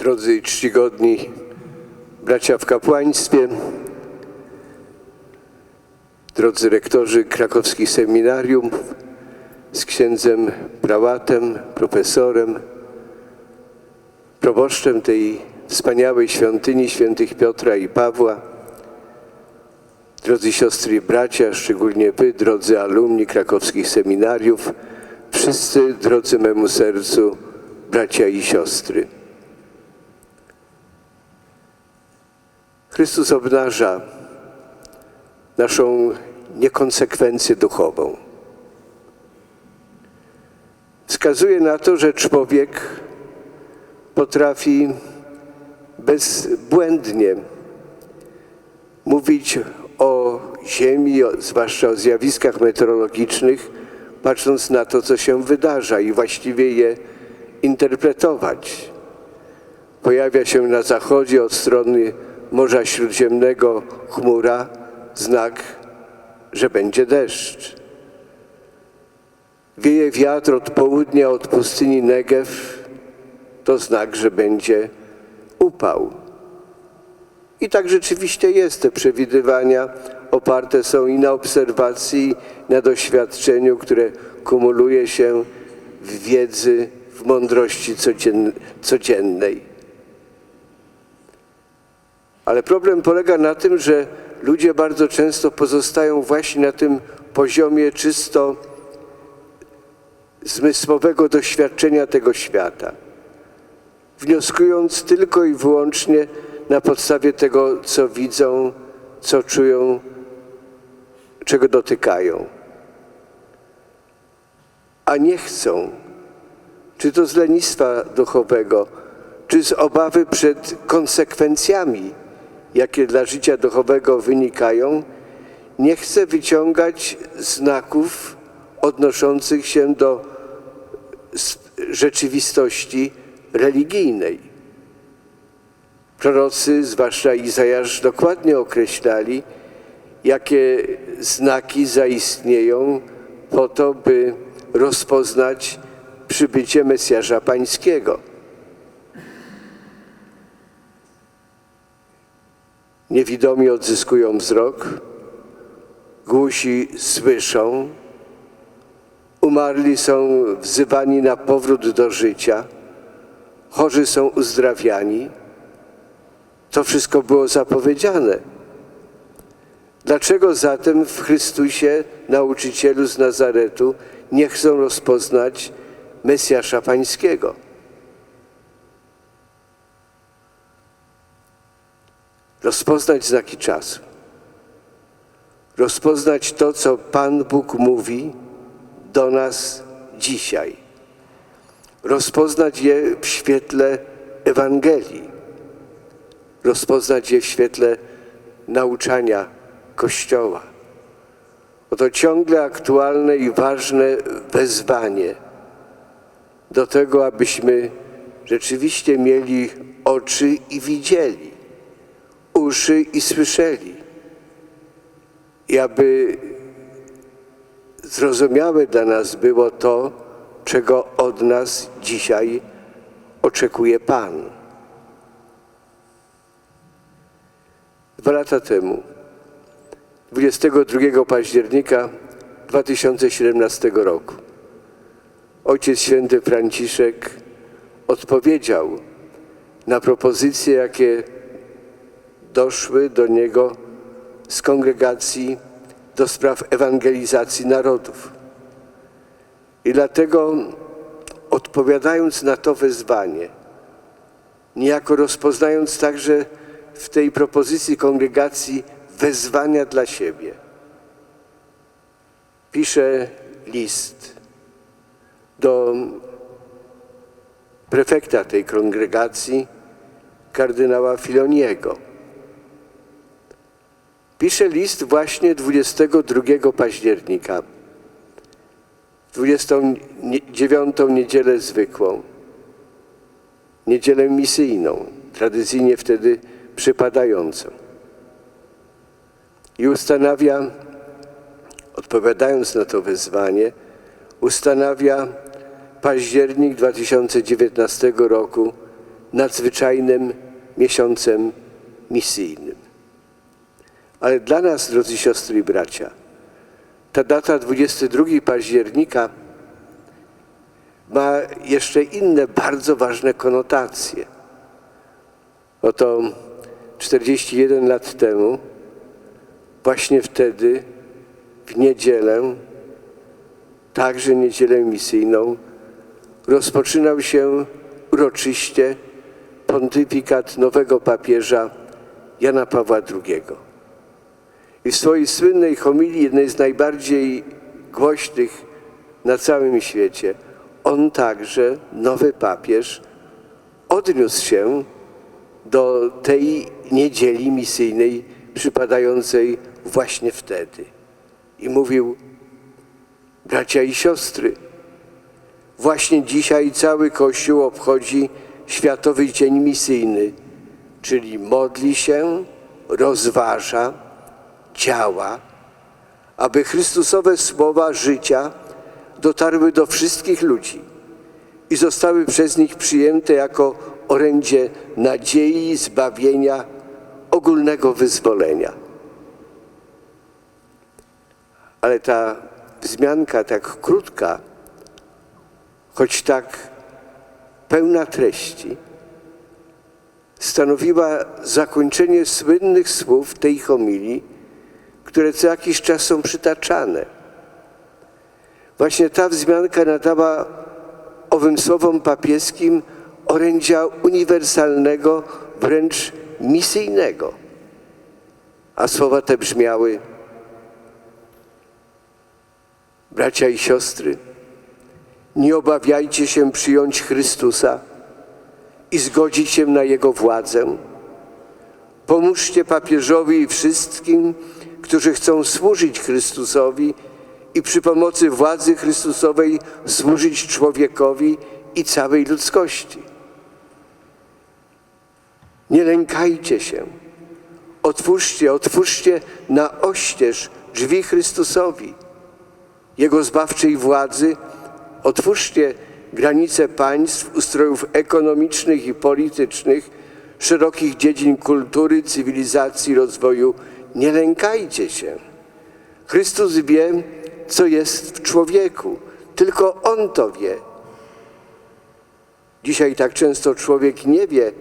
drodzy czcigodni bracia w kapłaństwie, drodzy rektorzy krakowskich seminarium, z księdzem prałatem, profesorem, proboszczem tej wspaniałej świątyni świętych Piotra i Pawła, drodzy siostry i bracia, szczególnie wy, drodzy alumni krakowskich seminariów, wszyscy drodzy memu sercu, bracia i siostry. Chrystus obnaża naszą niekonsekwencję duchową. Wskazuje na to, że człowiek potrafi bezbłędnie mówić o Ziemi, zwłaszcza o zjawiskach meteorologicznych, patrząc na to, co się wydarza i właściwie je interpretować. Pojawia się na zachodzie od strony Morza Śródziemnego chmura, znak, że będzie deszcz. Wieje wiatr od południa, od pustyni Negev, to znak, że będzie upał. I tak rzeczywiście jest. Te przewidywania oparte są i na obserwacji, i na doświadczeniu, które kumuluje się w wiedzy, w mądrości codzien- codziennej. Ale problem polega na tym, że ludzie bardzo często pozostają właśnie na tym poziomie czysto zmysłowego doświadczenia tego świata, wnioskując tylko i wyłącznie na podstawie tego, co widzą, co czują, czego dotykają. A nie chcą, czy to z lenistwa duchowego, czy z obawy przed konsekwencjami, jakie dla życia duchowego wynikają, nie chce wyciągać znaków odnoszących się do rzeczywistości religijnej. Prorocy, zwłaszcza Izajasz, dokładnie określali, jakie znaki zaistnieją po to, by rozpoznać przybycie Mesjasza Pańskiego. Niewidomi odzyskują wzrok, głusi słyszą, umarli są wzywani na powrót do życia, chorzy są uzdrawiani. To wszystko było zapowiedziane. Dlaczego zatem w Chrystusie, nauczycielu z Nazaretu, nie chcą rozpoznać Mesjasza Pańskiego? Rozpoznać znaki czasu. Rozpoznać to, co Pan Bóg mówi do nas dzisiaj. Rozpoznać je w świetle Ewangelii. Rozpoznać je w świetle nauczania Kościoła. Oto ciągle aktualne i ważne wezwanie do tego, abyśmy rzeczywiście mieli oczy i widzieli, uszy i słyszeli. I aby zrozumiałe dla nas było to, czego od nas dzisiaj oczekuje Pan. Dwa lata temu, 22 października 2017 roku, Ojciec Święty Franciszek odpowiedział na propozycje, jakie doszły do niego z kongregacji do spraw ewangelizacji narodów. I dlatego odpowiadając na to wezwanie, niejako rozpoznając także w tej propozycji kongregacji wezwania dla siebie, pisze list do prefekta tej kongregacji, kardynała Filoniego. Pisze list właśnie 22 października, 29 niedzielę zwykłą, niedzielę misyjną, tradycyjnie wtedy przypadającą. I ustanawia, odpowiadając na to wezwanie, ustanawia październik 2019 roku nadzwyczajnym miesiącem misyjnym. Ale dla nas, drodzy siostry i bracia, ta data 22 października ma jeszcze inne bardzo ważne konotacje. Oto 41 lat temu, właśnie wtedy, w niedzielę, także niedzielę misyjną, rozpoczynał się uroczyście pontyfikat nowego papieża Jana Pawła II. I w swojej słynnej homilii, jednej z najbardziej głośnych na całym świecie, on także, nowy papież, odniósł się do tej niedzieli misyjnej przypadającej właśnie wtedy. I mówił, bracia i siostry, właśnie dzisiaj cały Kościół obchodzi Światowy Dzień Misyjny, czyli modli się, rozważa, działa, aby Chrystusowe słowa życia dotarły do wszystkich ludzi i zostały przez nich przyjęte jako orędzie nadziei, zbawienia, ogólnego wyzwolenia. Ale ta wzmianka tak krótka, choć tak pełna treści, stanowiła zakończenie słynnych słów tej homilii, które co jakiś czas są przytaczane. Właśnie ta wzmianka nadała owym słowom papieskim orędzia uniwersalnego, wręcz misyjnego. A słowa te brzmiały: Bracia i siostry, nie obawiajcie się przyjąć Chrystusa i zgodzić się na Jego władzę. Pomóżcie papieżowi i wszystkim, którzy chcą służyć Chrystusowi i przy pomocy władzy Chrystusowej służyć człowiekowi i całej ludzkości. Nie lękajcie się. Otwórzcie, otwórzcie na oścież drzwi Chrystusowi, Jego zbawczej władzy. Otwórzcie granice państw, ustrojów ekonomicznych i politycznych, szerokich dziedzin kultury, cywilizacji, rozwoju. Nie lękajcie się. Chrystus wie, co jest w człowieku. Tylko On to wie. Dzisiaj tak często człowiek nie wie,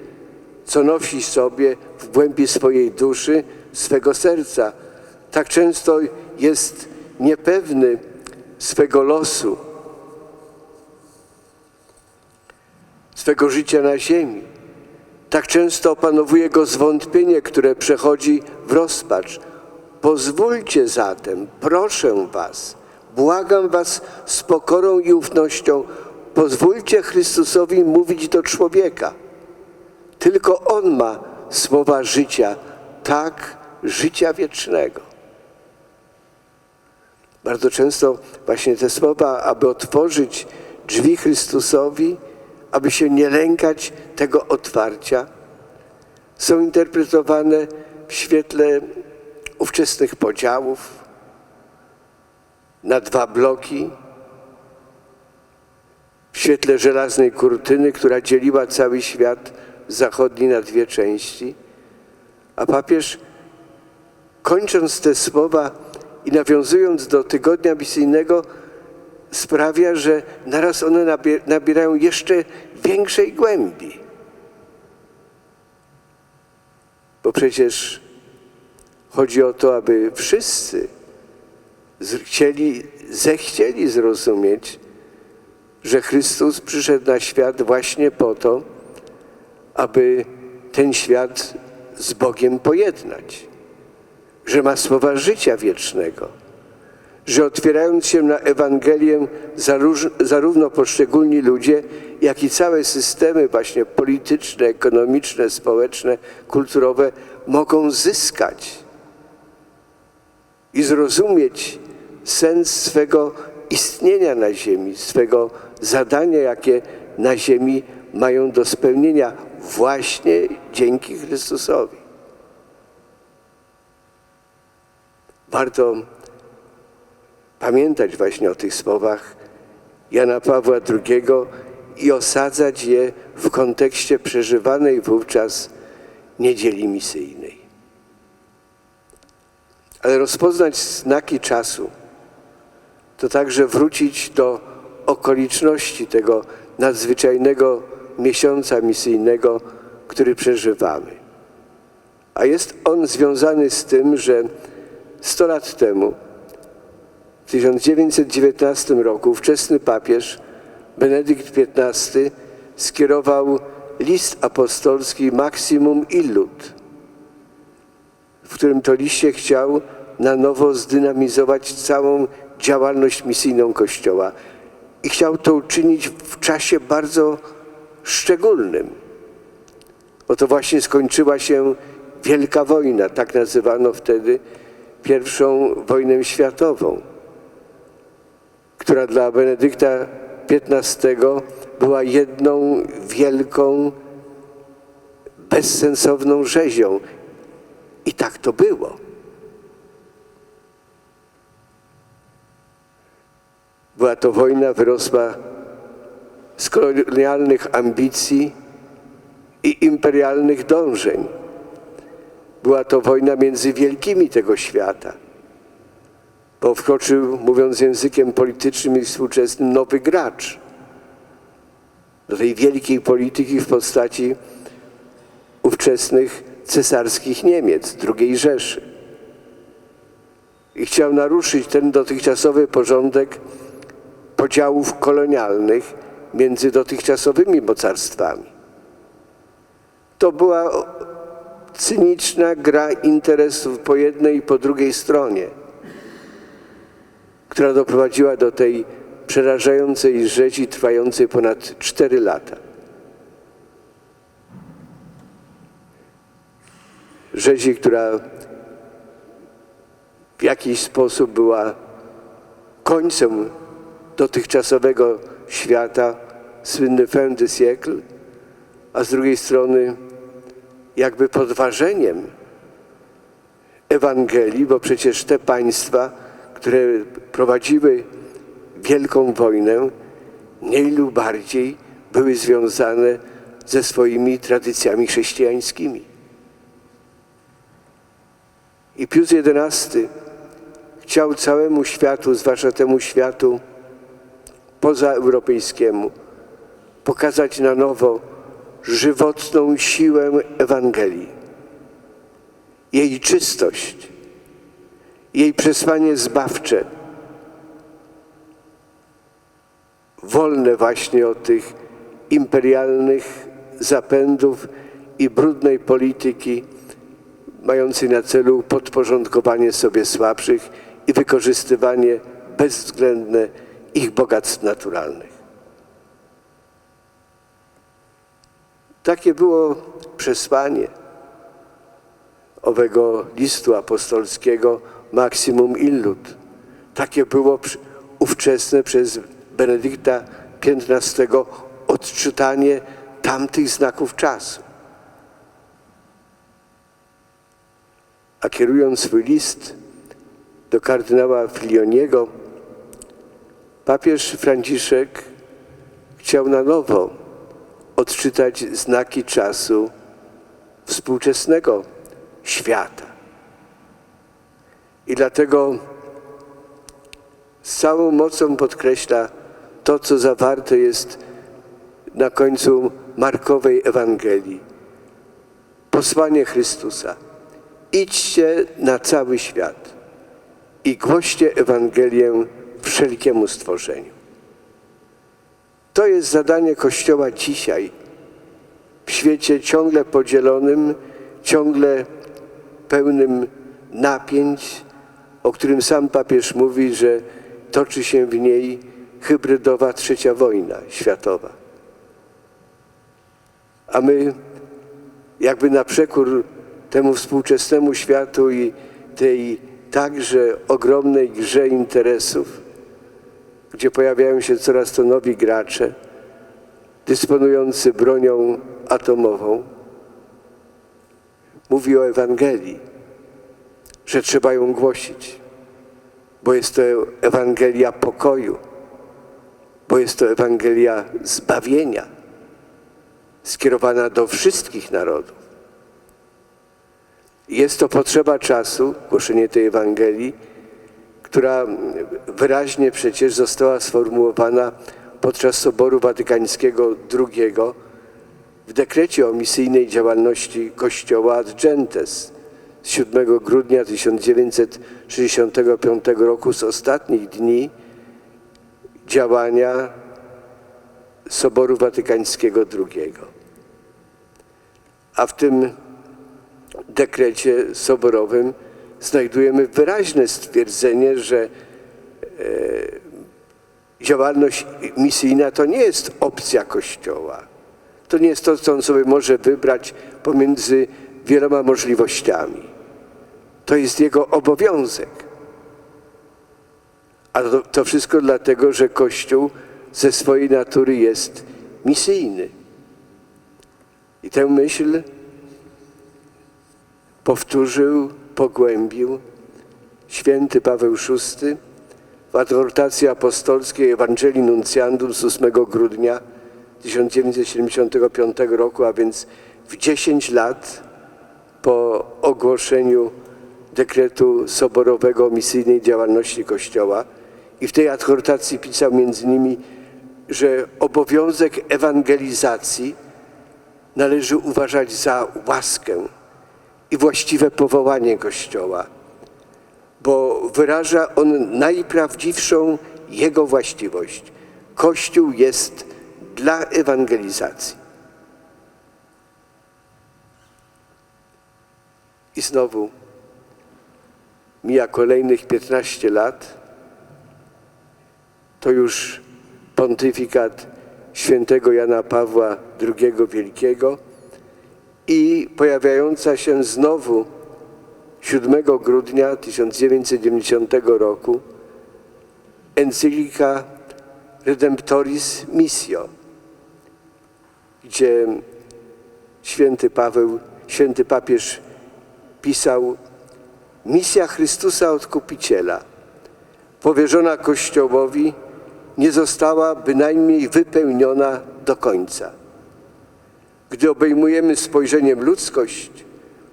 co nosi sobie w głębi swojej duszy, swego serca. Tak często jest niepewny swego losu, swego życia na ziemi. Tak często opanowuje go zwątpienie, które przechodzi w rozpacz. Pozwólcie zatem, proszę Was, błagam Was z pokorą i ufnością, pozwólcie Chrystusowi mówić do człowieka. Tylko On ma słowa życia, tak życia wiecznego. Bardzo często właśnie te słowa, aby otworzyć drzwi Chrystusowi, aby się nie lękać tego otwarcia, są interpretowane w świetle ówczesnych podziałów na dwa bloki, w świetle żelaznej kurtyny, która dzieliła cały świat zachodni na dwie części. A papież, kończąc te słowa i nawiązując do tygodnia misyjnego, sprawia, że naraz one nabierają jeszcze większej głębi. Bo przecież chodzi o to, aby wszyscy chcieli, zechcieli zrozumieć, że Chrystus przyszedł na świat właśnie po to, aby ten świat z Bogiem pojednać, że ma słowa życia wiecznego, że otwierając się na Ewangelię zarówno poszczególni ludzie, jak i całe systemy właśnie polityczne, ekonomiczne, społeczne, kulturowe mogą zyskać i zrozumieć sens swego istnienia na ziemi, swego zadania, jakie na ziemi mają do spełnienia właśnie dzięki Chrystusowi. Warto pamiętać właśnie o tych słowach Jana Pawła II i osadzać je w kontekście przeżywanej wówczas niedzieli misyjnej. Ale rozpoznać znaki czasu to także wrócić do okoliczności tego nadzwyczajnego miesiąca misyjnego, który przeżywamy. A jest on związany z tym, że 100 lat temu, w 1919 roku, ówczesny papież Benedykt XV skierował list apostolski Maximum Illud, w którym to liście chciał na nowo zdynamizować całą działalność misyjną Kościoła. I chciał to uczynić w czasie bardzo szczególnym. Oto właśnie skończyła się Wielka Wojna, tak nazywano wtedy pierwszą wojnę światową, która dla Benedykta XV była jedną wielką, bezsensowną rzezią. I tak to było. Była to wojna wyrosła z kolonialnych ambicji i imperialnych dążeń. Była to wojna między wielkimi tego świata, bo wkroczył, mówiąc językiem politycznym i współczesnym, nowy gracz do tej wielkiej polityki w postaci ówczesnych cesarskich Niemiec, II Rzeszy. I chciał naruszyć ten dotychczasowy porządek podziałów kolonialnych między dotychczasowymi mocarstwami. To była cyniczna gra interesów po jednej i po drugiej stronie, która doprowadziła do tej przerażającej rzezi trwającej ponad cztery lata. Rzezi, która w jakiś sposób była końcem dotychczasowego świata, słynny fin de siècle, a z drugiej strony jakby podważeniem Ewangelii, bo przecież te państwa, które prowadziły wielką wojnę, mniej lub bardziej były związane ze swoimi tradycjami chrześcijańskimi. I Pius XI chciał całemu światu, zwłaszcza temu światu pozaeuropejskiemu, pokazać na nowo żywotną siłę Ewangelii, jej czystość, jej przesłanie zbawcze, wolne właśnie od tych imperialnych zapędów i brudnej polityki, mającej na celu podporządkowanie sobie słabszych i wykorzystywanie bezwzględne ich bogactw naturalnych. Takie było przesłanie owego listu apostolskiego Maximum Illud. Takie było ówczesne przez Benedykta XV odczytanie tamtych znaków czasu. A kierując swój list do kardynała Filioniego, papież Franciszek chciał na nowo odczytać znaki czasu współczesnego świata. I dlatego z całą mocą podkreśla to, co zawarte jest na końcu Markowej Ewangelii. Posłanie Chrystusa. Idźcie na cały świat i głoście Ewangelię wszelkiemu stworzeniu. To jest zadanie Kościoła dzisiaj, w świecie ciągle podzielonym, ciągle pełnym napięć, o którym sam papież mówi, że toczy się w niej hybrydowa trzecia wojna światowa. A my, jakby na przekór temu współczesnemu światu i tej także ogromnej grze interesów, gdzie pojawiają się coraz to nowi gracze, dysponujący bronią atomową, mówi o Ewangelii, że trzeba ją głosić, bo jest to Ewangelia pokoju, bo jest to Ewangelia zbawienia. skierowana do wszystkich narodów. Jest to potrzeba czasu, głoszenie tej Ewangelii, która wyraźnie przecież została sformułowana podczas Soboru Watykańskiego II w dekrecie o misyjnej działalności Kościoła ad gentes 7 grudnia 1965 roku z ostatnich dni działania Soboru Watykańskiego II. A w tym dekrecie soborowym znajdujemy wyraźne stwierdzenie, że e, działalność misyjna to nie jest opcja Kościoła. To nie jest to, co on sobie może wybrać pomiędzy wieloma możliwościami. To jest jego obowiązek. A to, to wszystko dlatego, że Kościół ze swojej natury jest misyjny. I tę myśl powtórzył, pogłębił święty Paweł VI w adhortacji apostolskiej Ewangelii Nuncjandum z 8 grudnia 1975 roku, a więc w 10 lat po ogłoszeniu dekretu soborowego o misyjnej działalności Kościoła. I w tej adhortacji pisał między innymi, że obowiązek ewangelizacji należy uważać za łaskę i właściwe powołanie Kościoła, bo wyraża on najprawdziwszą jego właściwość. Kościół jest dla ewangelizacji. I znowu mija kolejnych 15 lat. To już pontyfikat świętego Jana Pawła II Wielkiego i pojawiająca się znowu 7 grudnia 1990 roku encyklika Redemptoris Missio, gdzie święty Paweł, święty papież pisał Misja Chrystusa Odkupiciela, powierzona Kościołowi, nie została bynajmniej wypełniona do końca. Gdy obejmujemy spojrzeniem ludzkość,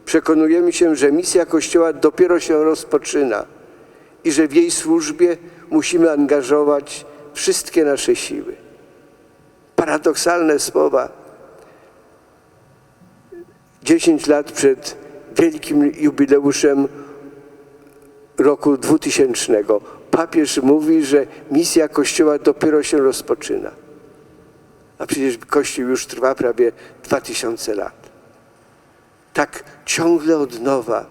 przekonujemy się, że misja Kościoła dopiero się rozpoczyna i że w jej służbie musimy angażować wszystkie nasze siły. Paradoksalne słowa. Dziesięć lat przed wielkim jubileuszem roku 2000 papież mówi, że misja Kościoła dopiero się rozpoczyna. A przecież Kościół już trwa prawie 2000 lat. Tak ciągle od nowa,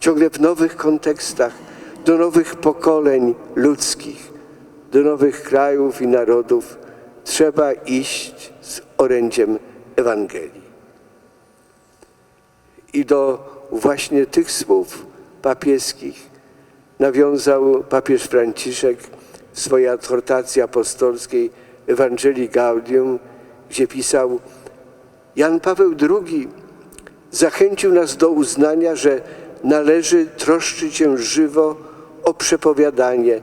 ciągle w nowych kontekstach, do nowych pokoleń ludzkich, do nowych krajów i narodów trzeba iść z orędziem Ewangelii. I do właśnie tych słów papieskich nawiązał papież Franciszek w swojej adhortacji apostolskiej Ewangelii Gaudium, gdzie pisał Jan Paweł II zachęcił nas do uznania, że należy troszczyć się żywo o przepowiadanie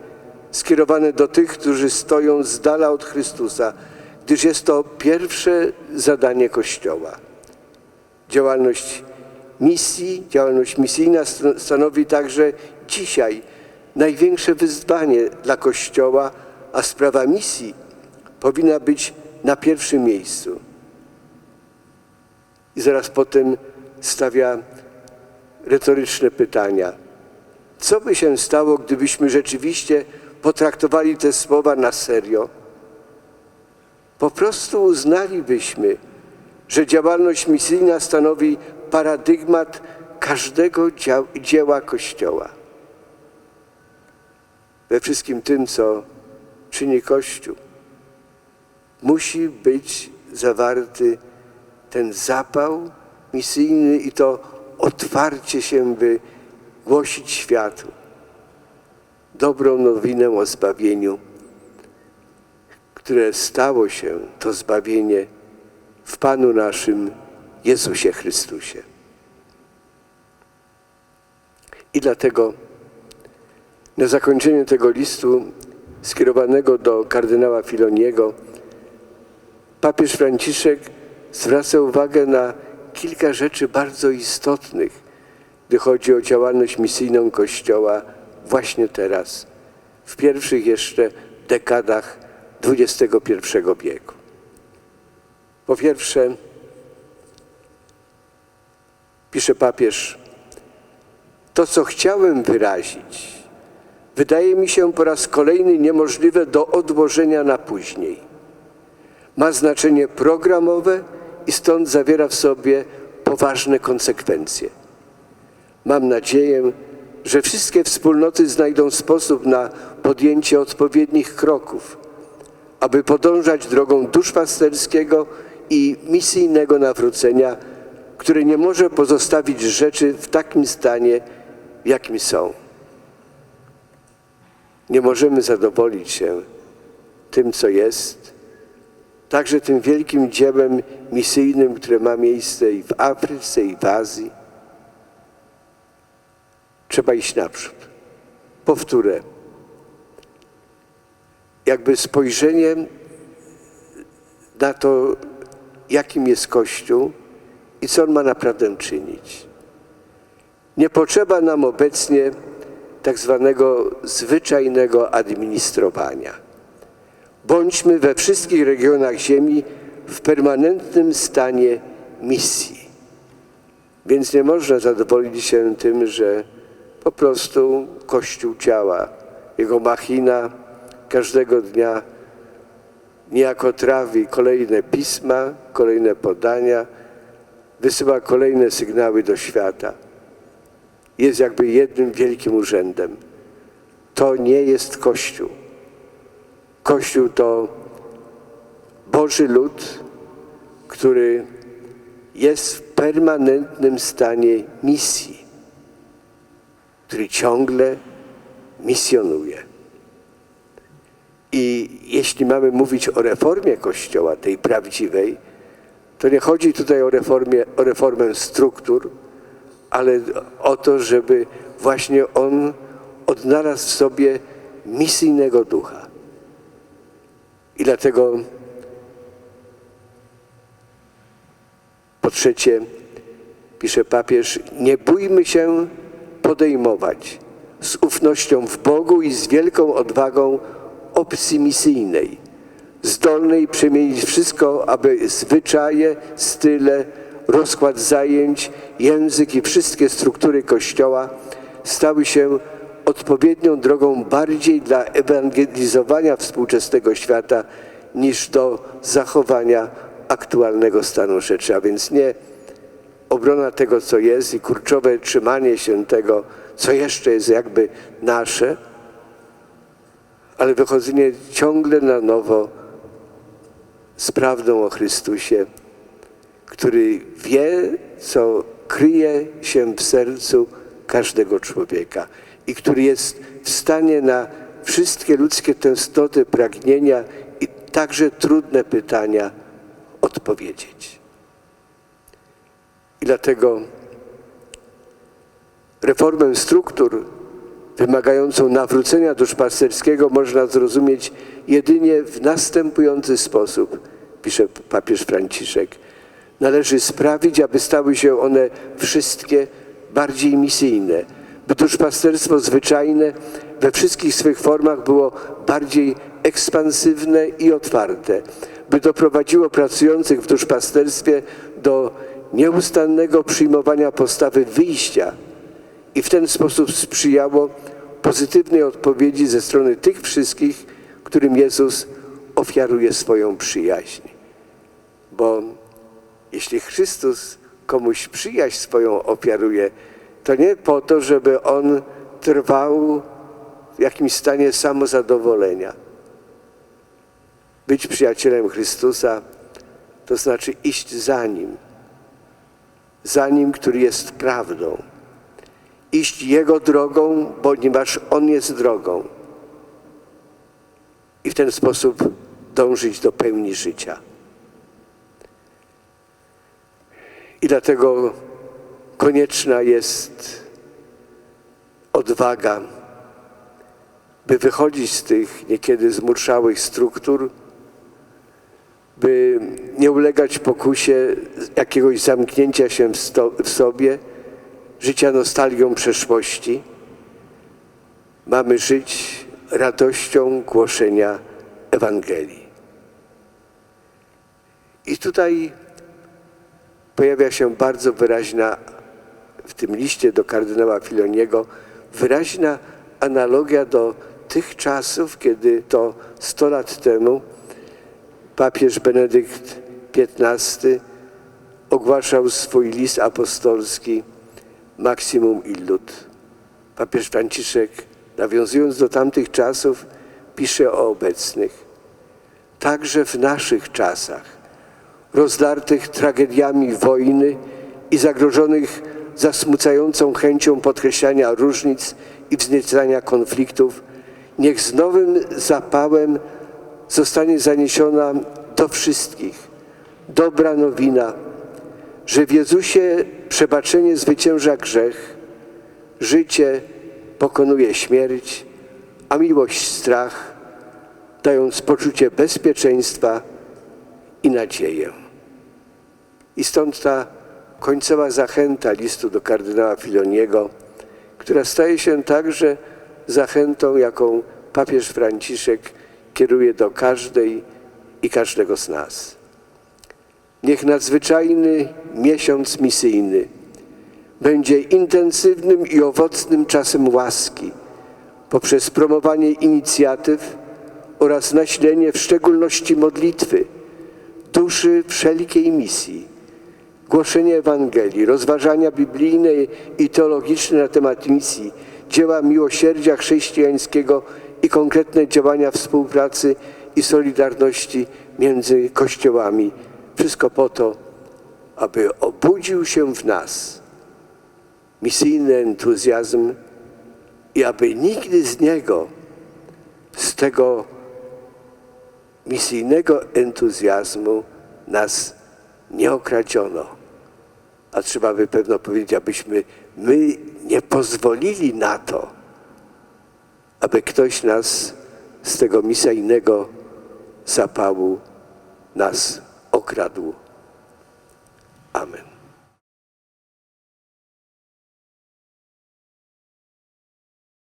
skierowane do tych, którzy stoją z dala od Chrystusa, gdyż jest to pierwsze zadanie Kościoła. Działalność misji, działalność misyjna stanowi także dzisiaj największe wyzwanie dla Kościoła, a sprawa misji powinna być na pierwszym miejscu. I zaraz potem stawia retoryczne pytania. Co by się stało, gdybyśmy rzeczywiście potraktowali te słowa na serio? Po prostu uznalibyśmy, że działalność misyjna stanowi paradygmat każdego dzieła Kościoła. We wszystkim tym, co czyni Kościół, musi być zawarty ten zapał misyjny i to otwarcie się, by głosić światu dobrą nowinę o zbawieniu, które stało się to zbawienie w Panu naszym Jezusie Chrystusie. I dlatego na zakończenie tego listu skierowanego do kardynała Filoniego papież Franciszek zwraca uwagę na kilka rzeczy bardzo istotnych, gdy chodzi o działalność misyjną Kościoła właśnie teraz, w pierwszych jeszcze dekadach XXI wieku. Po pierwsze, pisze papież, to co chciałem wyrazić, wydaje mi się po raz kolejny niemożliwe do odłożenia na później. Ma znaczenie programowe i stąd zawiera w sobie poważne konsekwencje. Mam nadzieję, że wszystkie wspólnoty znajdą sposób na podjęcie odpowiednich kroków, aby podążać drogą duszpasterskiego i misyjnego nawrócenia, które nie może pozostawić rzeczy w takim stanie, w jakim są. Nie możemy zadowolić się tym, co jest, także tym wielkim dziełem misyjnym, które ma miejsce i w Afryce, i w Azji. Trzeba iść naprzód. Powtórę. Jakby spojrzenie na to, jakim jest Kościół i co on ma naprawdę czynić. Nie potrzeba nam obecnie tak zwanego zwyczajnego administrowania. Bądźmy we wszystkich regionach Ziemi w permanentnym stanie misji. Więc nie można zadowolić się tym, że po prostu Kościół działa. Jego machina każdego dnia niejako trawi kolejne pisma, kolejne podania, wysyła kolejne sygnały do świata. Jest jakby jednym wielkim urzędem. To nie jest Kościół. Kościół to Boży lud, który jest w permanentnym stanie misji, który ciągle misjonuje. I jeśli mamy mówić o reformie Kościoła, tej prawdziwej, to nie chodzi tutaj o, reformie, o reformę struktur, ale o to, żeby właśnie on odnalazł w sobie misyjnego ducha. I dlatego po trzecie, pisze papież, nie bójmy się podejmować z ufnością w Bogu i z wielką odwagą opcji misyjnej, zdolnej przemienić wszystko, aby zwyczaje, style, rozkład zajęć, język i wszystkie struktury Kościoła stały się odpowiednią drogą bardziej dla ewangelizowania współczesnego świata niż do zachowania aktualnego stanu rzeczy, a więc nie obrona tego, co jest i kurczowe trzymanie się tego, co jeszcze jest jakby nasze, ale wychodzenie ciągle na nowo z prawdą o Chrystusie, który wie, co kryje się w sercu każdego człowieka i który jest w stanie na wszystkie ludzkie tęsknoty, pragnienia i także trudne pytania odpowiedzieć. I dlatego reformę struktur wymagającą nawrócenia duszpasterskiego można zrozumieć jedynie w następujący sposób, pisze papież Franciszek. Należy sprawić, aby stały się one wszystkie bardziej misyjne, by duszpasterstwo zwyczajne we wszystkich swych formach było bardziej ekspansywne i otwarte, by doprowadziło pracujących w duszpasterstwie do nieustannego przyjmowania postawy wyjścia i w ten sposób sprzyjało pozytywnej odpowiedzi ze strony tych wszystkich, którym Jezus ofiaruje swoją przyjaźń. Bo jeśli Chrystus komuś przyjaźń swoją ofiaruje, to nie po to, żeby on trwał w jakimś stanie samozadowolenia. Być przyjacielem Chrystusa to znaczy iść za Nim, za Nim, który jest prawdą. Iść Jego drogą, ponieważ On jest drogą. I w ten sposób dążyć do pełni życia. I dlatego konieczna jest odwaga, by wychodzić z tych niekiedy zmurszałych struktur, by nie ulegać pokusie jakiegoś zamknięcia się w, sto, w sobie, życia nostalgią przeszłości. Mamy żyć radością głoszenia Ewangelii. I tutaj pojawia się bardzo wyraźna w tym liście do kardynała Filoniego wyraźna analogia do tych czasów, kiedy to 100 lat temu papież Benedykt XV ogłaszał swój list apostolski Maximum Illud. Papież Franciszek, nawiązując do tamtych czasów, pisze o obecnych. Także w naszych czasach, rozdartych tragediami wojny i zagrożonych zasmucającą chęcią podkreślania różnic i wzniecania konfliktów, niech z nowym zapałem zostanie zaniesiona do wszystkich dobra nowina, że w Jezusie przebaczenie zwycięża grzech, życie pokonuje śmierć, a miłość strach, dając poczucie bezpieczeństwa i nadzieję. I stąd ta końcowa zachęta listu do kardynała Filoniego, która staje się także zachętą, jaką papież Franciszek kieruje do każdej i każdego z nas. Niech nadzwyczajny miesiąc misyjny będzie intensywnym i owocnym czasem łaski poprzez promowanie inicjatyw oraz nasilenie w szczególności modlitwy, duszy wszelkiej misji, głoszenie Ewangelii, rozważania biblijne i teologiczne na temat misji, dzieła miłosierdzia chrześcijańskiego i konkretne działania współpracy i solidarności między kościołami. Wszystko po to, aby obudził się w nas misyjny entuzjazm i aby nigdy z niego, z tego misyjnego entuzjazmu nas nie okradziono. A trzeba by pewno powiedzieć, abyśmy my nie pozwolili na to, aby ktoś nas z tego misyjnego zapału nas okradł. Amen.